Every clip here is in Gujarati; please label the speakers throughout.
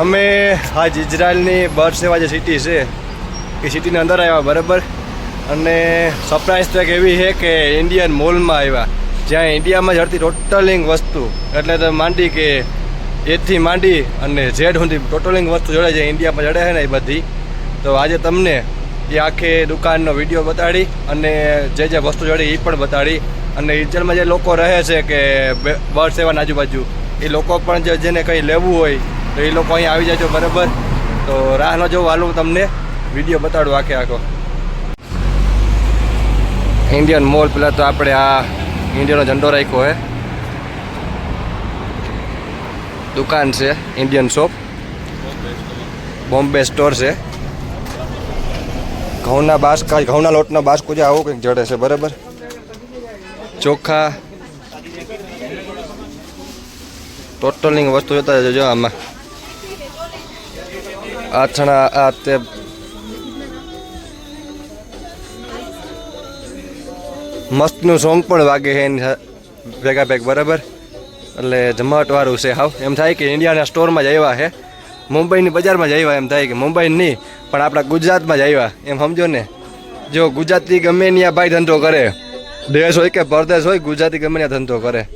Speaker 1: અમે આજ ઇઝરાયલની બરસેવા જે સિટી છે, એ સિટીની અંદર આવ્યા, બરાબર? અને સરપ્રાઈઝ તો એવી છે કે ઇન્ડિયન મોલમાં આવ્યા. જ્યાં ઇન્ડિયામાં જડતી ટોટલિંગ વસ્તુ. એટલે તો માંડી કે એથી માંડી અને ઝેડ સુધી ટોટલિંગ વસ્તુ જડે છે ઇન્ડિયામાં જડે છે ને એ બધી. તો આજે તમને એ આખે દુકાનનો વીડિયો બતાડી અને જે જે વસ્તુ જોડે એ પણ બતાડી. અને ઇઝરાયલમાં જે લોકો રહે છે કે બર્ડ સેવાની આજુબાજુ, એ લોકો પણ જેને કંઈ લેવું હોય તો એ લોકો અહીં આવી જજો, બરાબર? તો રાહનો જો હાલું તમને વીડિયો બતાડું આખે આખો. ઇન્ડિયન મોલ પહેલાં તો આપણે આ ઇન્ડિયાનો ઝંડો રાખ્યો હે. દુકાન છે ઇન્ડિયન શોપ બોમ્બે સ્ટોર છે. ઘઉંના બાસકા ઘઉંના લોટના બાસકું જે આવું કંઈક જડે છે, બરાબર? ચોખા. ટોટલિંગ વસ્તુ જોતા જજો આમાં. આથણા આ તે મસ્તનું સોંગ પણ વાગે છે એની ભેગા ભેગ, બરાબર? એટલે જમાવટવાળું છે, હાવ. એમ થાય કે ઇન્ડિયાના સ્ટોરમાં જ આવ્યા છે. મુંબઈની બજારમાં જ આવ્યા, એમ થાય કે મુંબઈ નહીં, પણ આપણા ગુજરાતમાં જ આવ્યા. એમ સમજો ને? જો ગુજરાતી ગમે ત્યાં ભાઈ ધંધો કરે. દેશ હોય કે પરદેશ હોય, ગુજરાતી ગમે ત્યાં ધંધો કરે.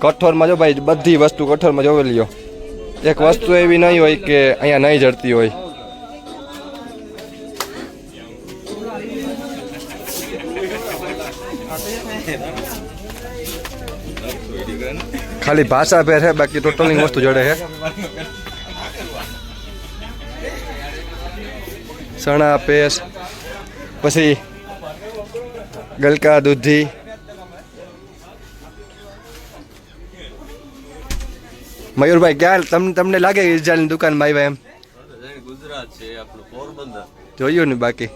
Speaker 1: કઠોરમાં જો ભાઈ બધી વસ્તુ કઠોરમાં જોવેલી એક વસ્તુ એવી નહીં હોય કે અહીંયા નહીં જડતી હોય. ખાલી ભાષા ફેર છે બાકી ટોટલિંગ વસ્તુ જડે છે સણા પેસ પછી ગલકા, દૂધી મયુરભાઈ ક્યાં તમને તમને લાગે ઇઝરાયલની દુકાનમાં આવ્યા એમ?
Speaker 2: ગુજરાત છે આપણું પોરબંદર.
Speaker 1: જોયું ને બાકી?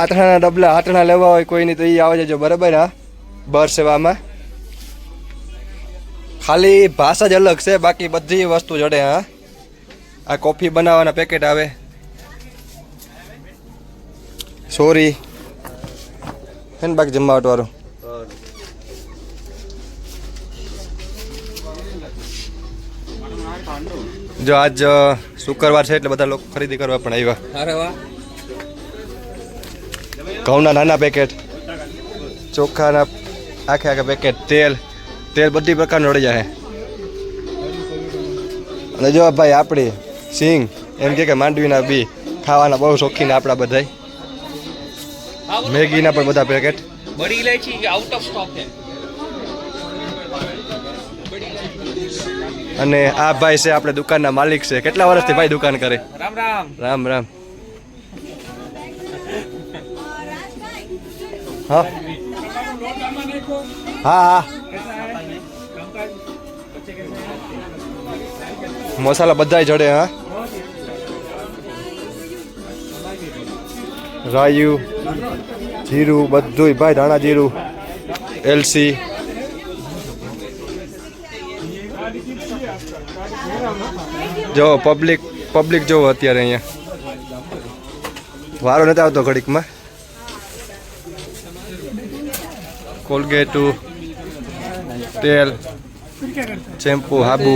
Speaker 1: આટણાના ડબલા આઠણા લેવા હોય કોઈની તો એ આવે જજો બરાબર હા? બર સેવામાં. ખાલી ભાષા જ અલગ છે બાકી બધી વસ્તુ જડે હા? આ કોફી બનાવવાના પેકેટ આવે. સોરી હે ને બાકી જમાવટ વાળું? જો આજ શુક્રવાર છે એટલે બધા લોકો ખરીદી કરવા પણ આવ્યા. ઘઉંના નાના પેકેટ ચોખાના આખે આખા પેકેટ તેલ તેલ બધી પ્રકારનું અડી જાય. અને જો ભાઈ આપણી સિંગ એમ કે માંડવીના બી ખાવાના બહુ શોખીન આપણા બધા મેગીના પણ બધા પેકેટ
Speaker 3: બડી ઇલાયચી આઉટ ઓફ સ્ટોક છે.
Speaker 1: અને આ ભાઈ છે આપણે દુકાનના માલિક છે. કેટલા વર્ષથી ભાઈ દુકાન કરે?
Speaker 3: રામ રામ.
Speaker 1: રામ રામ. હા? હા મસાલા બધા જડે હા? રાયુ જીરું બધું ભાઈ ધાણા જીરું એલસી. જો પબ્લિક પબ્લિક જોવો અત્યારે અહીંયા. વારો નથી આવતો ઘડીકમાં? કોલગેટું તેલ શેમ્પુ હાબુ.